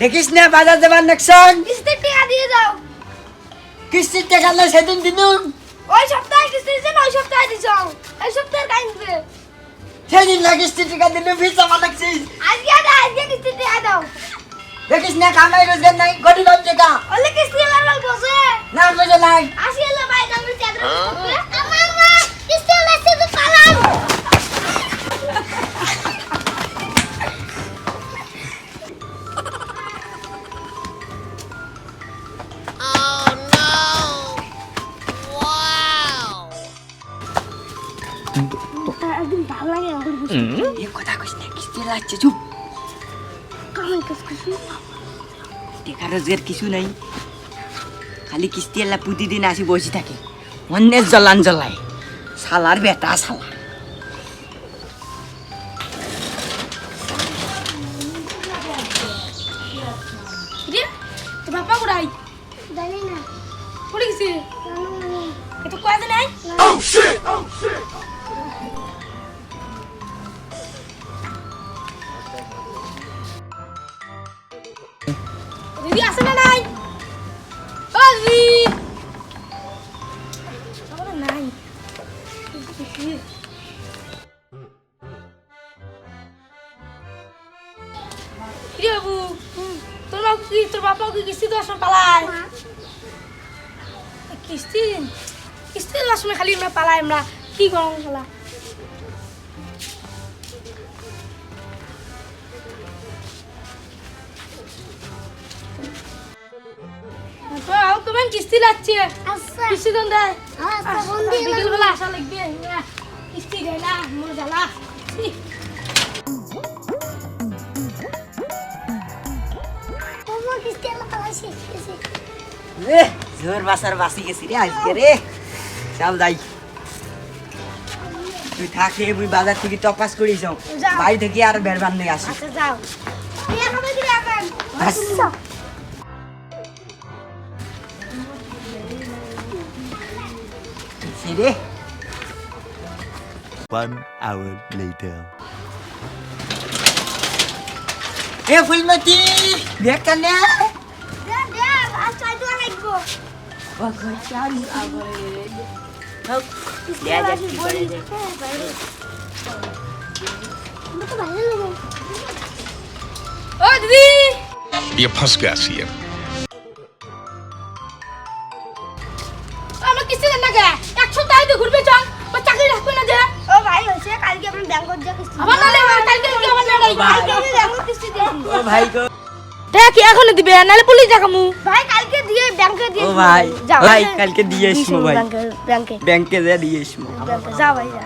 দেখিস না বাজার যাবার নেকশন কিস্তির টাকা দিয়ে দাও। কিস্তির টাকা না সেদিন দিন ওই সপ্তাহে কিস্তি দিন ওই সপ্তাহে দিছ এই সপ্তাহে দে সেদিন না কিস্তির টাকা দিনুম ফিস আমার লাগছিস আজকে দাও আজকে কিস্তি টাকা দাও। দেখিস না কামাই রোজগার নাই গরিব লজ্জা টাকা ওলে কিস্তি লাগাল বসে না বুঝে নাই। একদিন ভালো লাগে আমার এ কথা কইস না কিস্তি লাগছে চুপ কামাই কাজ করছি টাকা রোজগার কিছু নাই খালি কিস্তি এলা প্রতিদিন আসি বসে থাকে অন্যের জ্বলান জ্বলায় শালার বেটা রে তো বাপা কোথায় দিদি আসে না নাই দিদি আমার নাই কিরে বাবু তোর বাবু কি তোর বাবা কি কিস্তি দেওয়ার সময় পালায় কিস্তি কিস্তি দেওয়ার সময় খালি আমরা পালাই আমরা কি গরম খেলা তোমার কিস্তি লাগছে। আচ্ছা। কিস্তি দেন দেয়। আচ্ছা বিকেলবেলা আসা লাগবে। কিস্তি দেয় না মোর জ্বালা। জোর বাসার বাসি গেছি রে আজকে রে। চল যাই। তুই থাকে মুই বাজার থেকে তপাস করি যাও। বাড়ি থেকে আর বেরবার নেই আসি। আচ্ছা যাও। aqui, né? One hour later. Eu fui mati, dia kana. Dia dia, asal dua lego. Bagus sekali. Dia dia boleh. Betul banget loh. Oh, Didi. ये फंस गया ও ভাই গো দেখ এখনও দিবে? নাহলে পুলিশ দেখামু। ভাই কালকে দিয়ে ব্যাংকে দিয়ে ও ভাই ভাই কালকে দিয়ে এসমো ভাই। ব্যাংকে ব্যাংকে। ব্যাংকে যা দিয়ে এসমো যা ভাই যা।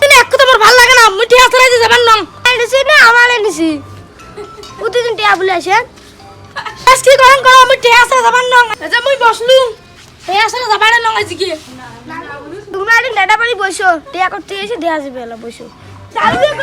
তুমি এক কথা আমার ভালো লাগে না? মিঠে আসলে যে যাবেন না। এনেছি না আমার এনেছি প্রতিদিন টিয়া বলে আসেন আজকে করেন করো মিঠে আসলে যাবেন না। যে মুই বসলু। এই আসলে যাবেন না আজকে। তুমি আরে নেটা বাড়ি বসো টিয়া করতে এসে দেয়া যাবে এলা বসো চালু দিয়ে